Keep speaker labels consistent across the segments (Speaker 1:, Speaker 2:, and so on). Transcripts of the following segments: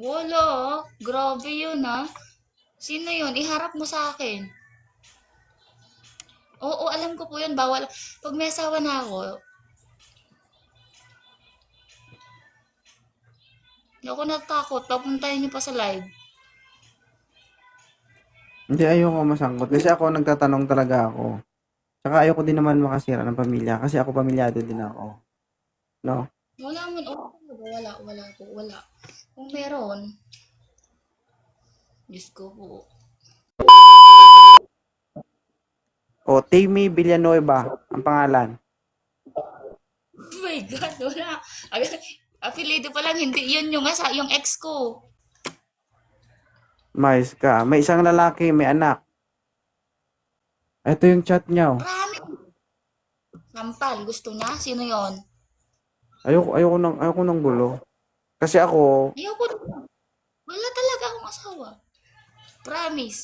Speaker 1: Wala ah. Grabe yun ah. Sino yun? Iharap mo sa akin. Oo, alam ko po yun. Bawal. Pag may asawa na ako, hindi ako natakot. Papuntahin niyo pa sa live.
Speaker 2: Hindi, ayoko masangkot. Kasi ako, nagtatanong talaga ako. Tsaka ayoko din naman makasira ng pamilya. Kasi ako pamilyado din ako. No?
Speaker 1: Wala. Oo, wala. Wala po. Wala. Kung meron, Diyos ko po.
Speaker 2: O, Tammy Villanueva, ang pangalan.
Speaker 1: Oh my God, wala. Apelido pa lang, hindi yun yung, asa, yung ex ko.
Speaker 2: Mais ka. May isang lalaki, may anak. Ito yung chat niya. oh.
Speaker 1: Marami. Sampal, gusto niya? Sino yon?
Speaker 2: Ayoko, ayoko ng, ayoko ng gulo. Kasi ako,
Speaker 1: Ayoko. Wala talaga akong asawa. Promise.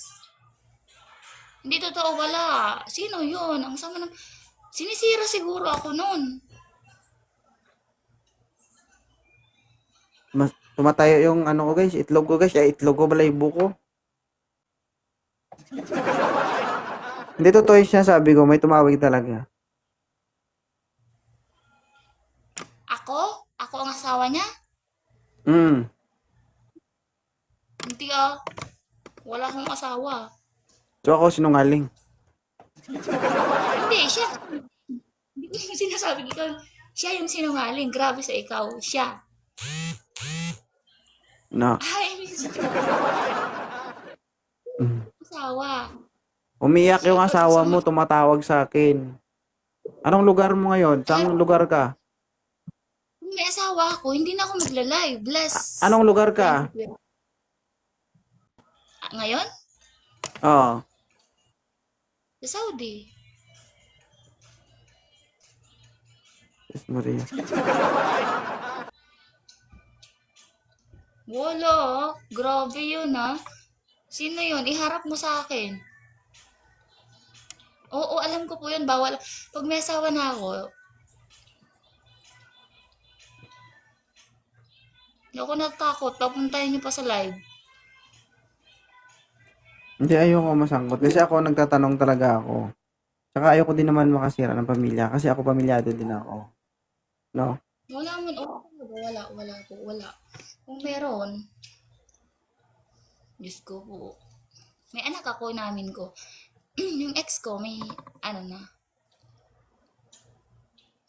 Speaker 1: Hindi totoo, wala. Sino yon? Ang sama ng... Sinisira siguro ako nun.
Speaker 2: mas, tumatayo yung ano ko guys, itlog ko guys, ay itlog ko balaybo ko. Hindi totoo yung sinasabi ko, may tumawag talaga.
Speaker 1: Ako? Ako ang asawa niya?
Speaker 2: Mm.
Speaker 1: Hindi ah. Wala akong asawa.
Speaker 2: So ako sinungaling.
Speaker 1: Hindi, siya. Hindi ko sinasabi ikaw. Siya yung sinungaling. Grabe sa ikaw. Siya.
Speaker 2: No.
Speaker 1: Ay.
Speaker 2: Mm.
Speaker 1: Asawa.
Speaker 2: Umiyak yung asawa mo, tumatawag sa akin. Anong lugar mo ngayon? Saan lugar ka?
Speaker 1: May asawa ako, hindi na ako magla-live. Bless.
Speaker 2: Anong lugar ka?
Speaker 1: Ah, ngayon?
Speaker 2: Oo.
Speaker 1: Sa Saudi.
Speaker 2: Yes, Maria.
Speaker 1: Wala ah. Grabe yun ah. Sino yun? Iharap mo sa akin. Oo, alam ko po yun. Bawal. Pag may asawa na ako, hindi ako natakot. Papuntahin niyo pa sa live.
Speaker 2: Hindi, ayoko masangkot. Kasi ako, nagtatanong talaga ako. Tsaka ayoko din naman makasira ng pamilya. Kasi ako pamilyado din ako. No?
Speaker 1: Wala man. Oo, wala. Wala po. Wala. Kung meron, Diyos ko po. May anak ako, namin ko. yung ex ko, may, ano na,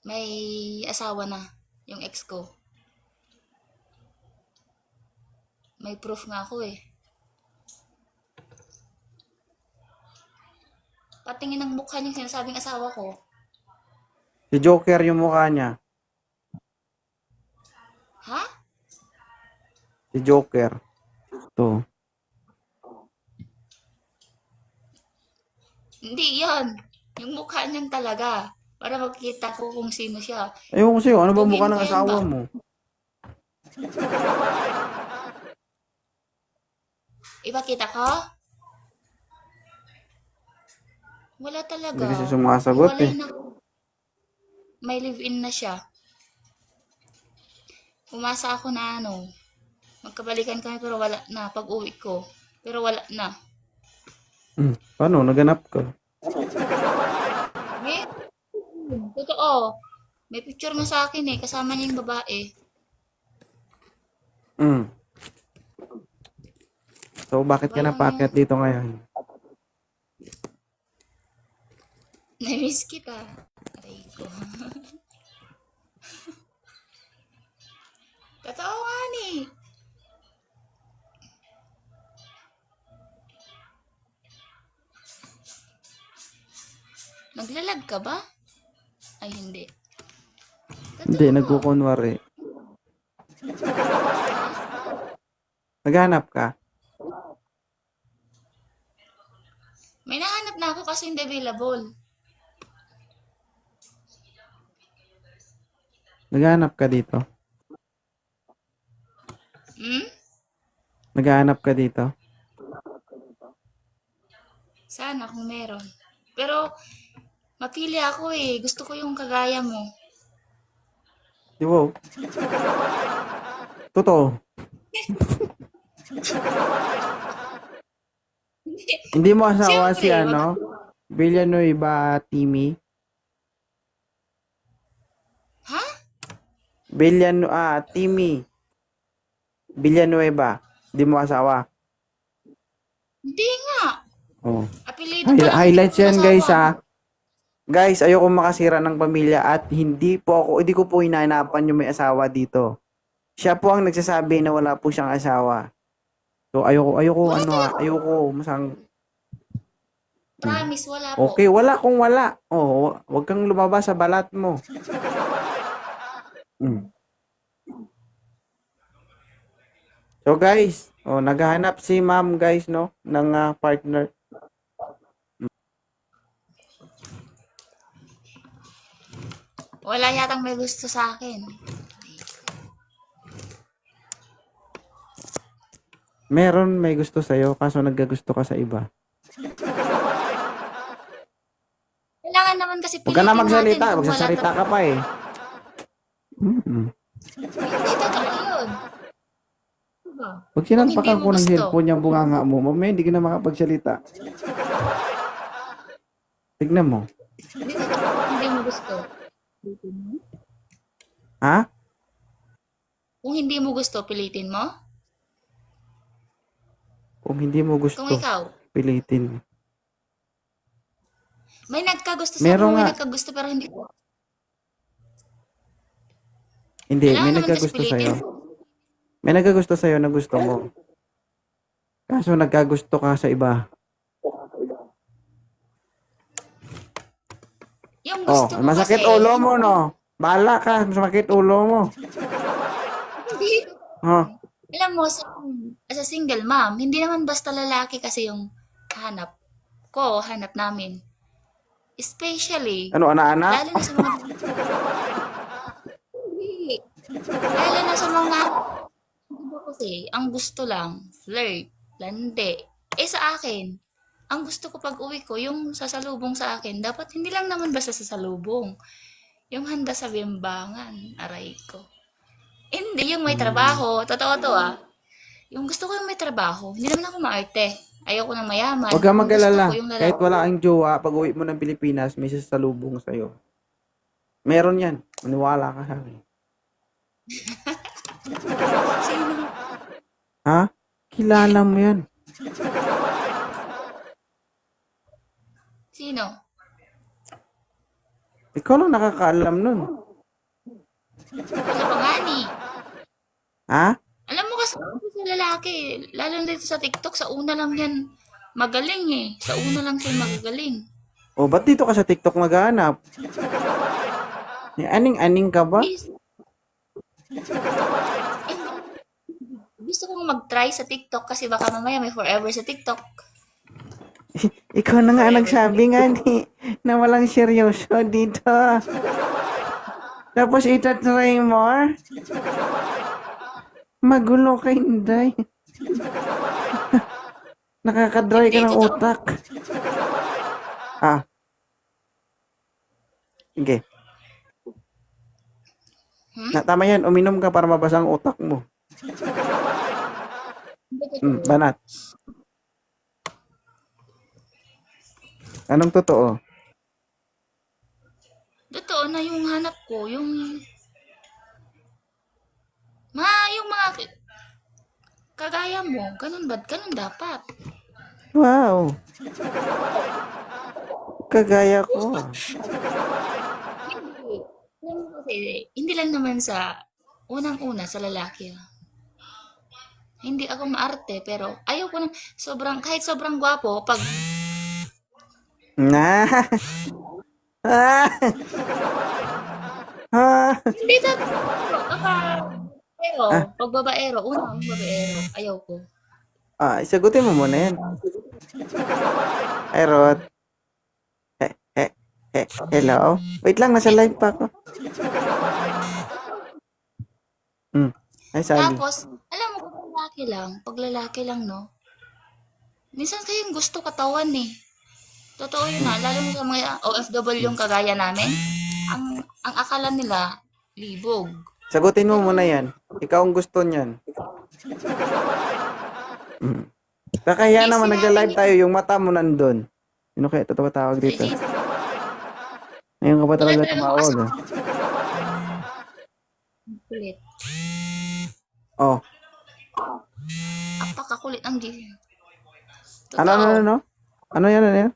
Speaker 1: may asawa na, yung ex ko. May proof nga ako eh. Patingin ng mukha niya sinasabing asawa ko.
Speaker 2: Si Joker yung mukha niya.
Speaker 1: Ha?
Speaker 2: Si Joker. To.
Speaker 1: Hindi yan. Yung mukha niyan talaga. Para makikita ko kung sino siya.
Speaker 2: Ayoko sa'yo. Ano ba
Speaker 1: Gawin
Speaker 2: mukha
Speaker 1: ko
Speaker 2: ng
Speaker 1: yan
Speaker 2: asawa
Speaker 1: ba?
Speaker 2: mo?
Speaker 1: Ipakita ko? Wala talaga.
Speaker 2: Hindi kasi sumasagot eh.
Speaker 1: Na. May live-in na siya. Umasa ako na ano, magkabalikan kami pero wala na pag uwi ko. Pero wala na.
Speaker 2: Hmm. Paano? Naganap ka?
Speaker 1: May, totoo. May picture nga sa akin eh, kasama niya yung babae.
Speaker 2: Hmm. So, bakit ka napakyat dito ngayon?
Speaker 1: Namiss kita. Aray ko. Totoo nga ni. Naglalag ka ba? Ay, hindi. Totoo.
Speaker 2: Hindi, nagkukunwari. Naghanap ka?
Speaker 1: Nahanap na ako kasi hindi available.
Speaker 2: Naghanap ka dito?
Speaker 1: Hmm?
Speaker 2: Naghanap ka dito?
Speaker 1: Sana kung meron. Pero, mapili ako eh. Gusto ko yung kagaya mo.
Speaker 2: Di wow. Totoo. Hindi mo asawa si
Speaker 1: Siyempre,
Speaker 2: ano? Villanueva Timmy?
Speaker 1: Ha?
Speaker 2: Villano ah, Timmy. Villanueva. Hindi mo asawa.
Speaker 1: Hindi nga.
Speaker 2: Oh.
Speaker 1: Apelido
Speaker 2: Hi-
Speaker 1: lang,
Speaker 2: highlights yan guys
Speaker 1: asawa.
Speaker 2: ha. Guys, ayoko makasira ng pamilya at hindi po ako, hindi ko po hinahanapan yung may asawa dito. Siya po ang nagsasabi na wala po siyang asawa. So ayoko, ayoko
Speaker 1: Wala
Speaker 2: ano ha, ayoko masang
Speaker 1: Promise, wala po.
Speaker 2: Okay, wala kung wala. Oh, wag kang lumabas sa balat mo. Mm. So guys, oh naghahanap si ma'am guys no ng ah, partner.
Speaker 1: Wala yatang may gusto sa akin.
Speaker 2: Meron may gusto sa'yo kaso nagkagusto ka sa iba.
Speaker 1: Kailangan naman kasi
Speaker 2: Huwag ka na magsalita,
Speaker 1: natin kung
Speaker 2: magsasalita ka pa eh. Mm-mm.
Speaker 1: Hindi totoo yun. Diba?
Speaker 2: Pag sinampakan ko ng cellphone yung bunganga mo, mamaya hindi ka na makapagsalita. Tignan mo.
Speaker 1: Hindi totoo kung hindi mo gusto. Pilitin mo?
Speaker 2: Ha?
Speaker 1: Kung hindi mo gusto, pilitin mo?
Speaker 2: Kung hindi mo gusto,
Speaker 1: Kung ikaw,
Speaker 2: pilitin.
Speaker 1: may nagkagusto sa
Speaker 2: Meron
Speaker 1: mo, may
Speaker 2: nga.
Speaker 1: nagkagusto pero hindi ko.
Speaker 2: Hindi,
Speaker 1: Kailangan
Speaker 2: may
Speaker 1: naman kasi
Speaker 2: nagkagusto
Speaker 1: pilitin.
Speaker 2: sa'yo. May nagkagusto sa'yo na gusto mo. Kaso nagkagusto ka sa iba.
Speaker 1: Yung
Speaker 2: Oh,
Speaker 1: gusto ko
Speaker 2: masakit
Speaker 1: kasi,
Speaker 2: ulo mo, no? Bala ka, masakit ulo mo.
Speaker 1: Hindi.
Speaker 2: Oh,
Speaker 1: Alam mo, sa, as a single mom, hindi naman basta lalaki kasi yung hanap ko, hanap namin. Especially,
Speaker 2: ano, ana-ana?
Speaker 1: lalo na sa mga... Hindi. Lalo na sa mga... Diba kasi, ang gusto lang, flirt, lande. Eh sa akin, ang gusto ko pag uwi ko, yung sasalubong sa akin, dapat hindi lang naman basta sasalubong. Yung handa sa bimbangan, aray ko. Hindi, yung may trabaho. Totoo to ah. Yung gusto ko yung may trabaho. Hindi naman ako maarte. Ayoko na mayaman.
Speaker 2: Huwag kang mag-alala. Kahit wala kang jowa, pag uwi mo ng Pilipinas, may sasalubong sa'yo. Meron yan. Maniwala ka sa akin. Ha? Kilala mo yan.
Speaker 1: Sino?
Speaker 2: Ikaw lang nakakaalam nun.
Speaker 1: Wala pa nga ni.
Speaker 2: Ha?
Speaker 1: Alam mo kasi sa lalaki, lalo na dito sa TikTok, sa una lang yan magaling eh. Sa una lang siya magagaling.
Speaker 2: O, ba't dito ka sa TikTok naghahanap? Eh, Aning-aning ka ba?
Speaker 1: Is- Eh, Gusto kong mag-try sa TikTok kasi baka mamaya may forever sa TikTok.
Speaker 2: Ikaw na nga nagsabi nga ni na walang seryoso dito. Tapos itatry more? Magulo ka, Inday. Nakakadry ka ng utak. Ah. Sige.
Speaker 1: Hmm?
Speaker 2: Na, tama yan, uminom ka para mabasa ang utak mo.
Speaker 1: Hindi totoo.
Speaker 2: Mm, banat. Anong totoo?
Speaker 1: Totoo na yung hanap ko, yung... Ma, yung mga... Kagaya mo, ganun ba? Ganun dapat.
Speaker 2: Wow. Kagaya ko.
Speaker 1: Hindi. Hindi lang naman sa... Unang-una, sa lalaki. ah. Hindi ako maarte, pero ayaw ko ng sobrang, kahit sobrang gwapo, pag
Speaker 2: Na. Ah. Ah.
Speaker 1: Hindi na. Baka, pero,
Speaker 2: Ah.
Speaker 1: pag babaero, unang babaero, ayaw ko.
Speaker 2: Ah, isagutin mo muna yan. Ay, Rod. Eh, eh, eh, hello? Wait lang, nasa live pa ako. Hmm. Ay, Sally.
Speaker 1: Tapos, alam mo, pag lalaki lang, pag lalaki lang, no? Minsan kayong gusto katawan eh. Totoo yun ha, lalo mo sa mga OFW yung kagaya namin, ang, ang akala nila, libog.
Speaker 2: Sagutin mo muna yan. Ikaw ang gusto niyan. Mm. Kakahiya
Speaker 1: Di
Speaker 2: naman, nagla-live tayo, yung mata mo nandun. Sino kaya totoo tawag dito?
Speaker 1: Ay,
Speaker 2: Ngayon ka ba talaga tumawag? ah?
Speaker 1: Kulit.
Speaker 2: Oh,
Speaker 1: Apakakulit ang G. Totoo.
Speaker 2: ano, ano, ano, ano? Ano yan, ano yan?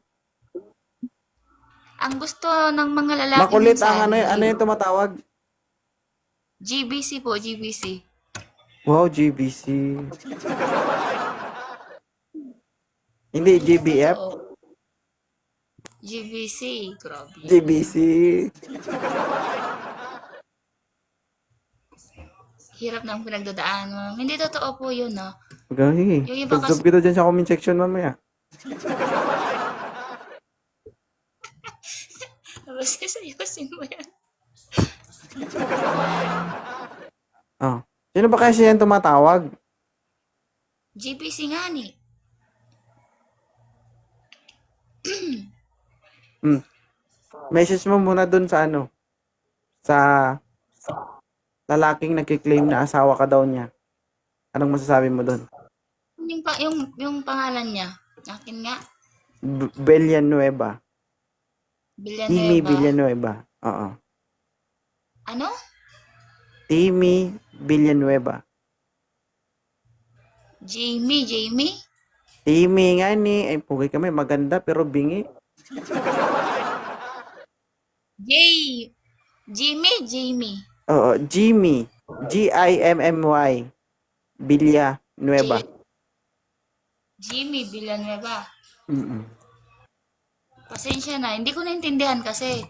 Speaker 1: Ang gusto ng mga lalaki
Speaker 2: Makulit ang ano, ano yung tumatawag?
Speaker 1: GBC po, GBC.
Speaker 2: Wow, GBC. Hindi, GBF?
Speaker 1: Oo. GBC. Grabe.
Speaker 2: GBC.
Speaker 1: Hirap na ang pinagdadaan mo. Hindi totoo po yun, no?
Speaker 2: Gahi.
Speaker 1: Yung iba kasi-
Speaker 2: kita dyan sa comment section mamaya.
Speaker 1: Tapos sasayasin mo yan.
Speaker 2: Oh. Sino ba kasi yan tumatawag?
Speaker 1: GBC nga ni.
Speaker 2: Message mo muna dun sa ano? Sa lalaking nagkiklaim na asawa ka daw niya. Anong masasabi mo dun?
Speaker 1: Yung, pa, yung, yung pangalan niya. Akin nga.
Speaker 2: B- Villanueva.
Speaker 1: Villanueva.
Speaker 2: Villanueva. Oo.
Speaker 1: Ano?
Speaker 2: Timmy Villanueva.
Speaker 1: Jamie, Jamie?
Speaker 2: Timmy nga ni, ay pugay kami, maganda pero bingi.
Speaker 1: Jay. Jimmy, Jamie.
Speaker 2: Oo, Jimmy. G-I-M-M-Y. Villanueva.
Speaker 1: J- Jimmy Villanueva.
Speaker 2: Mm-mm.
Speaker 1: Pasensya na, hindi ko naintindihan kasi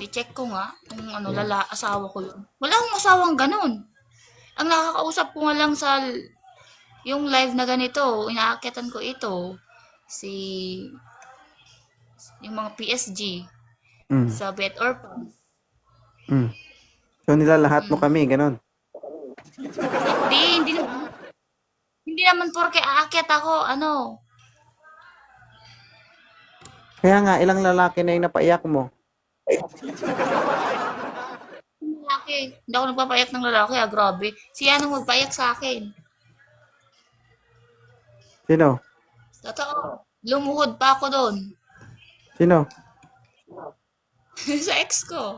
Speaker 1: i-check ko nga kung ano lala asawa ko yun. Wala akong asawang ganun. Ang nakakausap ko nga lang sa yung live na ganito, inaakyatan ko ito si yung mga PSG
Speaker 2: Mm.
Speaker 1: sa Bet Orphans.
Speaker 2: Mm. So nilalahat mo kami, ganun.
Speaker 1: Hindi, hindi naman. Hindi naman porke aakyat ako, ano,
Speaker 2: Kaya nga, ilang lalaki na yung napaiyak mo.
Speaker 1: Lalaki. Hindi ako nagpapayak ng lalaki, ah, grabe. Siya nang magpayak sa akin.
Speaker 2: Sino?
Speaker 1: Totoo. Lumuhod pa ako doon.
Speaker 2: Sino?
Speaker 1: sa ex ko.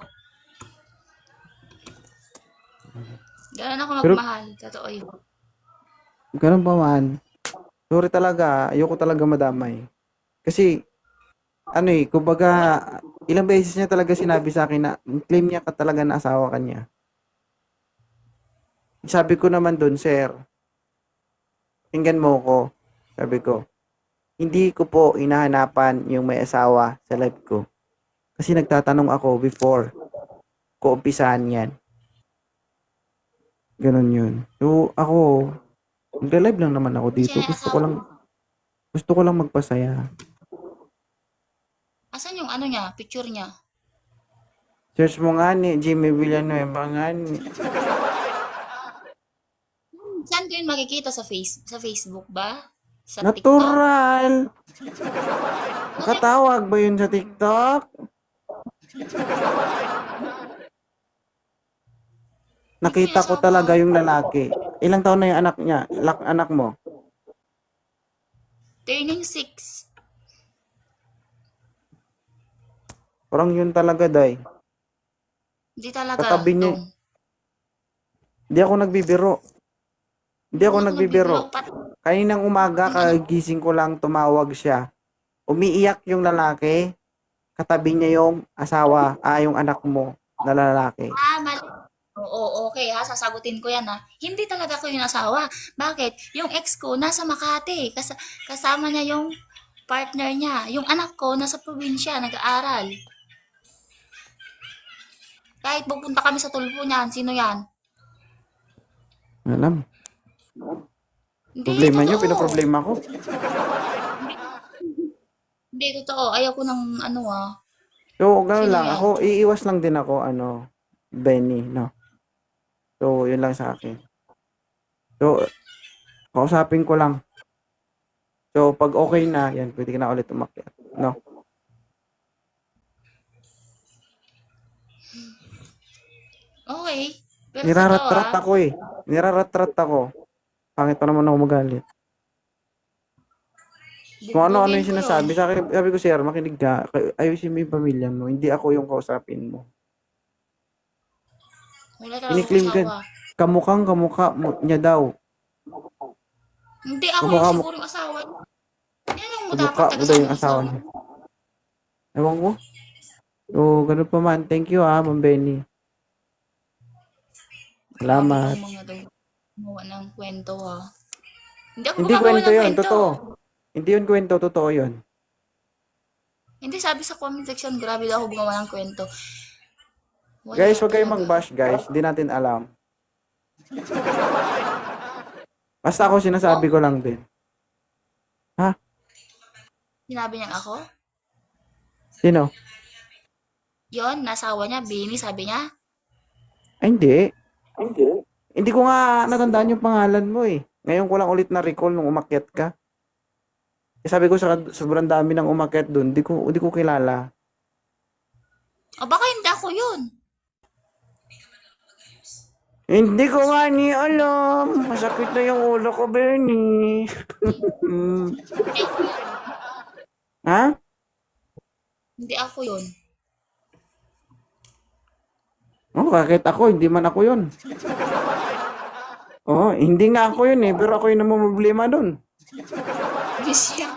Speaker 1: Ganun ako
Speaker 2: Pero-
Speaker 1: magmahal. Totoo yun.
Speaker 2: Ganun pa man. Sorry talaga, ayoko talaga madamay. Kasi, ano eh, kumbaga, ilang beses niya talaga sinabi sa akin na claim niya ka talaga na asawa ka niya. Sabi ko naman doon, sir, tingnan mo ko. Sabi ko, hindi ko po inahanapan yung may asawa sa life ko. Kasi nagtatanong ako before ko umpisahan yan. Ganon yun. So, ako, Magla-live lang naman ako dito. Gusto ko lang gusto ko lang magpasaya.
Speaker 1: Asan yung ano niya, picture niya?
Speaker 2: Search mo nga ni Jimmy Villanueva nga ni.
Speaker 1: Saan ko yun makikita sa face sa Facebook ba? Sa TikTok?
Speaker 2: Natural! Nakatawag ba yun sa TikTok? Nakita ko talaga yung lalaki. Ilang taon na yung anak niya? Lak anak mo?
Speaker 1: Turning 6.
Speaker 2: Parang yun talaga, day.
Speaker 1: Hindi talaga.
Speaker 2: Katabi
Speaker 1: Dong.
Speaker 2: Hindi ako nagbibiro. Hindi ako
Speaker 1: Ano
Speaker 2: nagbibiro.
Speaker 1: Pat-
Speaker 2: Kaninang umaga, kagising ko lang, tumawag siya. Umiiyak yung lalaki. Katabi niya yung asawa, ah, yung anak mo na lalaki.
Speaker 1: Ah, mali. Oo, okay ha. Sasagutin ko yan ha. Hindi talaga ko yung asawa. Bakit? Yung ex ko nasa Makati. Kas- kasama niya yung partner niya. Yung anak ko nasa probinsya, nag-aaral. Kahit pupunta kami sa tulpo niyan, sino yan?
Speaker 2: Alam,
Speaker 1: Hindi,
Speaker 2: problema niyo,
Speaker 1: totoo.
Speaker 2: pinaproblema ko.
Speaker 1: Hindi, totoo. Ayaw ko ng ano ah.
Speaker 2: So, gano'n lang. Ako, iiwas lang din ako, ano, Benny, no? So, yun lang sa akin. So, kausapin ko lang. So, pag okay na, yan, pwede ka na ulit umakyat. No?
Speaker 1: Okay. Pero
Speaker 2: Nirarat-rat ako eh. Nirarat-rat ako. Pangit pa naman ako magalit. Kung ano-ano yung sinasabi. Sa akin, sabi ko, sir, makinig ka. Ayusin mo yung pamilya mo. Hindi ako yung kausapin mo.
Speaker 1: Wala talaga
Speaker 2: ka.
Speaker 1: asawa.
Speaker 2: Kamukhang kamukha mo niya daw.
Speaker 1: Hindi ako
Speaker 2: Kamukha
Speaker 1: yung
Speaker 2: mo-
Speaker 1: siguro yung asawa. Yan ang mo
Speaker 2: Kamukha
Speaker 1: dapat
Speaker 2: mo daw yung asawa niya. Ewan ko. So, ganun pa man. Thank you ah, Ma'am Benny. Salamat.
Speaker 1: Mga daw gumawa ng kwento ha. Hindi ako
Speaker 2: Hindi kwento yun,
Speaker 1: kwento.
Speaker 2: totoo. Hindi yun kwento, totoo yun.
Speaker 1: Hindi sabi sa comment section, grabe daw ako gumawa ng kwento. Wala
Speaker 2: Guys, huwag kayong
Speaker 1: talaga.
Speaker 2: mang-bash, guys. Hindi natin alam. Basta ako sinasabi ko lang din.
Speaker 1: Sinabi niya ako?
Speaker 2: Sino?
Speaker 1: Yon, nasawa niya, Bini, sabi niya.
Speaker 2: Ay, hindi. Hindi. Hindi ko nga natandaan yung pangalan mo eh. Ngayon ko lang ulit na-recall nung umakyat ka. Eh, sabi ko sa sobrang dami ng umakyat doon, hindi ko, hindi ko kilala.
Speaker 1: O baka hindi ako yun.
Speaker 2: Hindi ko nga ni alam. Masakit na yung ulo ko, Bernie. Ha?
Speaker 1: Hindi ako yun.
Speaker 2: Oh, kahit ako, hindi man ako yun. Oh, hindi nga ako yun eh, pero ako yung namumroblema doon.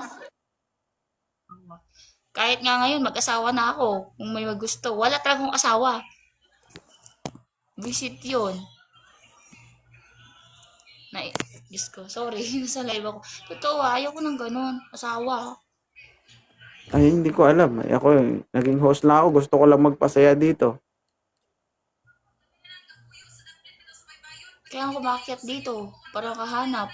Speaker 1: Kahit nga ngayon, mag-asawa na ako. Kung may magusto. Wala talagang asawa. Visit yun. Na, Diyos ko, sorry. Nasa live ako. Totoo, ah, ayaw ko ng ganun. Asawa.
Speaker 2: Ay, hindi ko alam. Ako, naging host lang ako. Gusto ko lang magpasaya dito.
Speaker 1: Kaya ako umakyat dito. Para kahanap.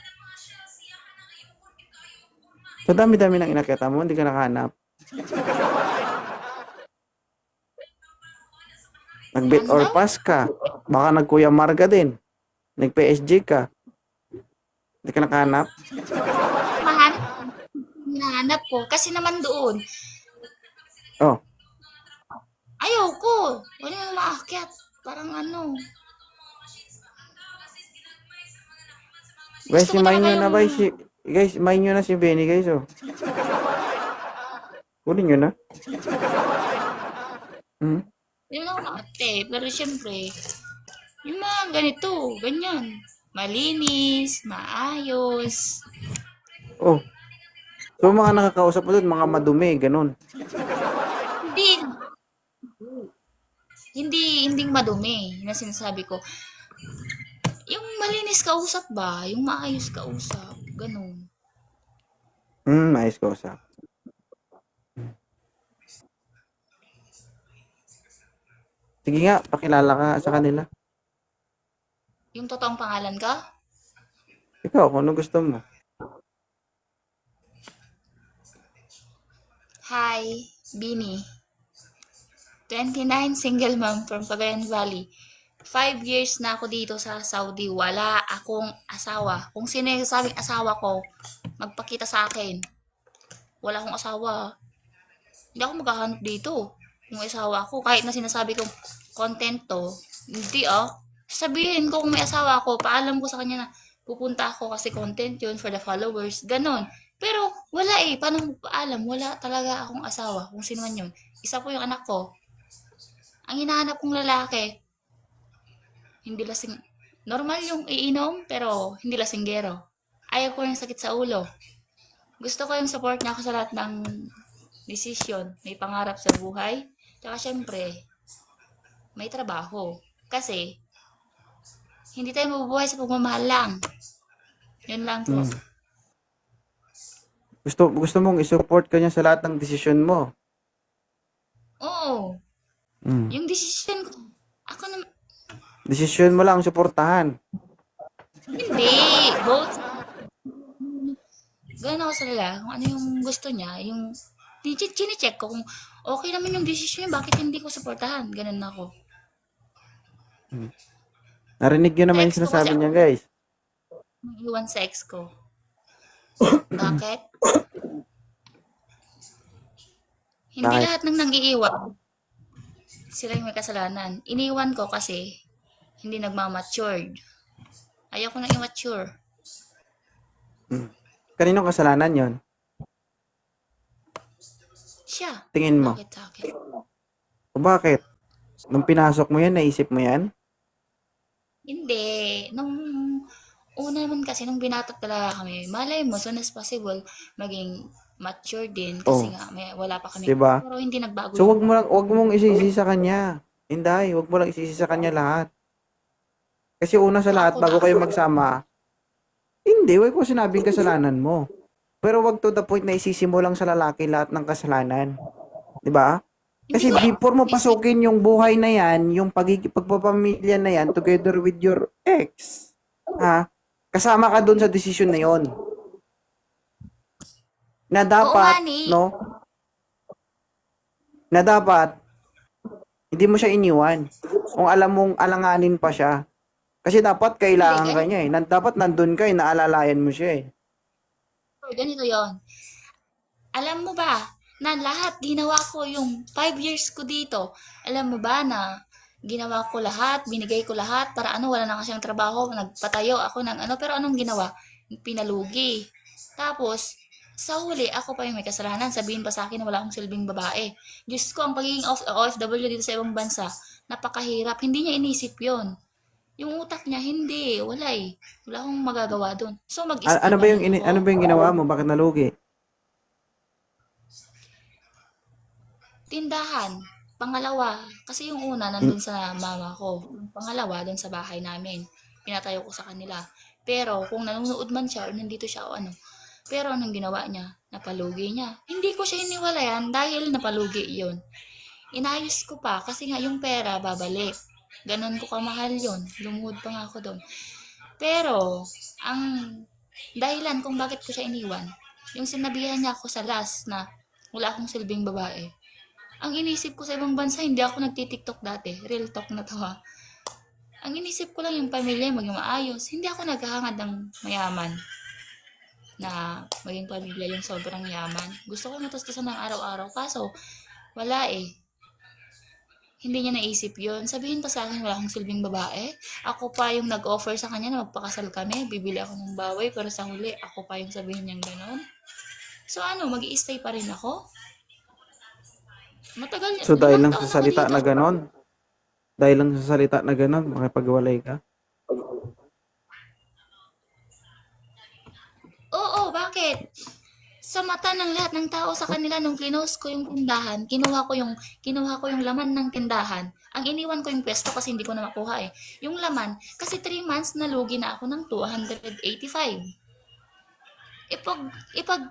Speaker 2: Sa dami-dami ng inakita mo, hindi ka nakahanap. Nag-bet or pass ka. Baka nag-Kuya Marga din. Nag-PSG ka. Hindi ka nakahanap.
Speaker 1: Mahanap. Hinahanap ko. Kasi naman doon.
Speaker 2: Oh,
Speaker 1: Ayaw ko. Wala yung maakyat. Parang ano.
Speaker 2: Guys,
Speaker 1: Gusto ko
Speaker 2: imayin nyo na ba si... Guys, imayin nyo na si Benny, guys, oh. Kunin nyo na. Hmm?
Speaker 1: Yun ako ate. Pero syempre, yung mga ganito, ganyan. Malinis, maayos.
Speaker 2: Oh. So, mga nakakausap mo doon, mga madumi, ganun.
Speaker 1: Hindi, hindi, hindi madumi. Ang sinasabi ko. Malinis kausap ba? Yung maayos kausap. Ganun.
Speaker 2: Hmm, mais ko usap. Sige nga, pakilala ka sa kanila.
Speaker 1: Yung totoong pangalan ka?
Speaker 2: Ikaw, kung ano gusto mo.
Speaker 1: Hi, Bini. 29 single mom from Cagayan Valley. Five years na ako dito sa Saudi. Wala akong asawa. Kung sino yung sabing asawa ko, magpakita sa akin. Wala akong asawa. Hindi ako maghahanap dito. Kung may asawa ako, kahit na sinasabi kong content hindi ah. Sabihin ko kung may asawa ako, paalam ko sa kanya na pupunta ako kasi content yun for the followers. Ganon. Pero wala eh. Paano mo paalam? Wala talaga akong asawa. Kung sino man yun. Isa po yung anak ko. Ang hinahanap kong lalaki, hindi lasing. Normal yung iinom, pero hindi lasinggero. Ayaw ko yung sakit sa ulo. Gusto ko yung support niya ako sa lahat ng decision. May pangarap sa buhay. Tsaka syempre, may trabaho. Kasi, hindi tayo mabubuhay sa pagmamahal lang. Yun lang po.
Speaker 2: Hmm. Gusto, gusto mong isupport ka niya sa lahat ng desisyon mo.
Speaker 1: Oo.
Speaker 2: Hmm.
Speaker 1: Yung decision ko,
Speaker 2: Desisyon mo lang suportahan.
Speaker 1: hindi. Both. Gano'n ako sa lalaki. Kung ano yung gusto niya, yung chine-check ko kung okay naman yung decision niya, bakit hindi ko supportahan? Ganun ako.
Speaker 2: Narinig yun naman yung
Speaker 1: Ex ko
Speaker 2: sinasabi
Speaker 1: kasi
Speaker 2: niya, guys.
Speaker 1: Iwan sa ex ko. Bakit? Hindi
Speaker 2: Bakit?
Speaker 1: lahat ng nangiiwan. Sila yung may kasalanan. Iniwan ko kasi hindi nagmamatured. Ayaw ko na immature.
Speaker 2: Kaninong kasalanan yon?
Speaker 1: Siya.
Speaker 2: Tingin mo.
Speaker 1: Bakit sa akin?
Speaker 2: O bakit? Nung pinasok mo yan, naisip mo yan?
Speaker 1: Hindi. Nung una naman kasi, nung binatat talaga kami, malay mo, soon as possible, maging mature din. Kasi
Speaker 2: Oh.
Speaker 1: nga, may, wala pa kami.
Speaker 2: Diba?
Speaker 1: Pero hindi nagbago.
Speaker 2: So, wag mo lang, wag mong isisi sa kanya. Inday, wag mo lang isisi sa kanya lahat. Kasi una sa lahat, bago kayo magsama, hindi, wag ko sinabing kasalanan mo. Pero wag to the point na isisi mo lang sa lalaki lahat ng kasalanan. 'Di ba? Kasi before mo pasukin yung buhay na yan, yung pagiging pagpapamilya na yan together with your ex, ha? Kasama ka doon sa desisyon na yon. Na dapat,
Speaker 1: ni.
Speaker 2: no? Na dapat hindi mo siya iniwan. Kung alam mong alanganin pa siya. Kasi dapat kailangan
Speaker 1: Hindi,
Speaker 2: ka niya eh. Nan- dapat nandun ka eh, naalalayan mo siya eh.
Speaker 1: Ganito yon. Alam mo ba, na lahat ginawa ko yung 5 years ko dito. Alam mo ba na ginawa ko lahat, binigay ko lahat para ano, wala na kasi ang trabaho, nagpatayo ako ng ano, pero anong ginawa? Pinalugi. Tapos, sa huli, ako pa yung may kasalanan. Sabihin pa sa akin na wala akong silbing babae. Diyos ko, ang pagiging of- OFW dito sa ibang bansa, napakahirap. Hindi niya inisip yon Yung utak niya, hindi. Wala eh. Wala akong magagawa doon. So, mag
Speaker 2: A- ano ba yung ini- ano ba yung ginawa mo? Bakit nalugi?
Speaker 1: Tindahan. Pangalawa, kasi yung una nandun sa mama ko. Yung Pangalawa, dun sa bahay namin. Pinatayo ko sa kanila. Pero kung nanonood man siya or nandito siya o ano, pero anong ginawa niya? Napalugi niya. Hindi ko siya iniwalayan dahil napalugi yon. Inayos ko pa kasi nga yung pera babalik. Ganon ko kamahal yon. Lumuhod pa nga ako doon. Pero, ang dahilan kung bakit ko siya iniwan, yung sinabihan niya ako sa last na wala akong silbing babae. Ang inisip ko sa ibang bansa, hindi ako nagtitiktok dati. Real talk na to ha. Ang inisip ko lang yung pamilya, maging maayos. Hindi ako naghahangad ng mayaman na maging pamilya yung sobrang yaman. Gusto ko matustusan ng araw-araw. Kaso, wala eh. Hindi niya naisip yon Sabihin pa sa akin, wala akong silbing babae. Ako pa yung nag-offer sa kanya na magpakasal kami. Bibili ako ng baboy, pero sa huli, ako pa yung sabihin niyang ganon. So ano, mag stay pa rin ako? Matagal
Speaker 2: So dahil lang sa salita na ganon, dahil lang sa salita na ganon, makipagwalay ka?
Speaker 1: Oo, bakit? Sa mata ng lahat ng tao sa kanila nung close ko yung tindahan, kinuha ko yung kinuha ko yung laman ng tindahan. Ang iniwan ko yung pwesto kasi hindi ko na makuha eh. Yung laman, kasi 3 months nalugi na ako ng 285. Ipag ipag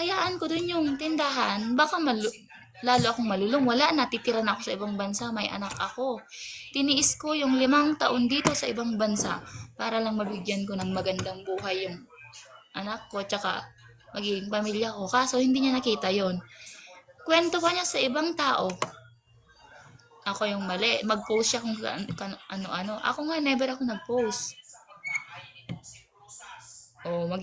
Speaker 1: hayaan ko dun yung tindahan, baka malu lalo akong malulong. Wala na, titira na ako sa ibang bansa, may anak ako. Tiniis ko yung limang taon dito sa ibang bansa para lang mabigyan ko ng magandang buhay yung anak ko, tsaka magiging pamilya ko. Kaso, hindi niya nakita yon Kwento pa niya sa ibang tao. Ako yung mali. Mag-post siya kung ano-ano. Ako nga, never ako nag-post. Oh, mag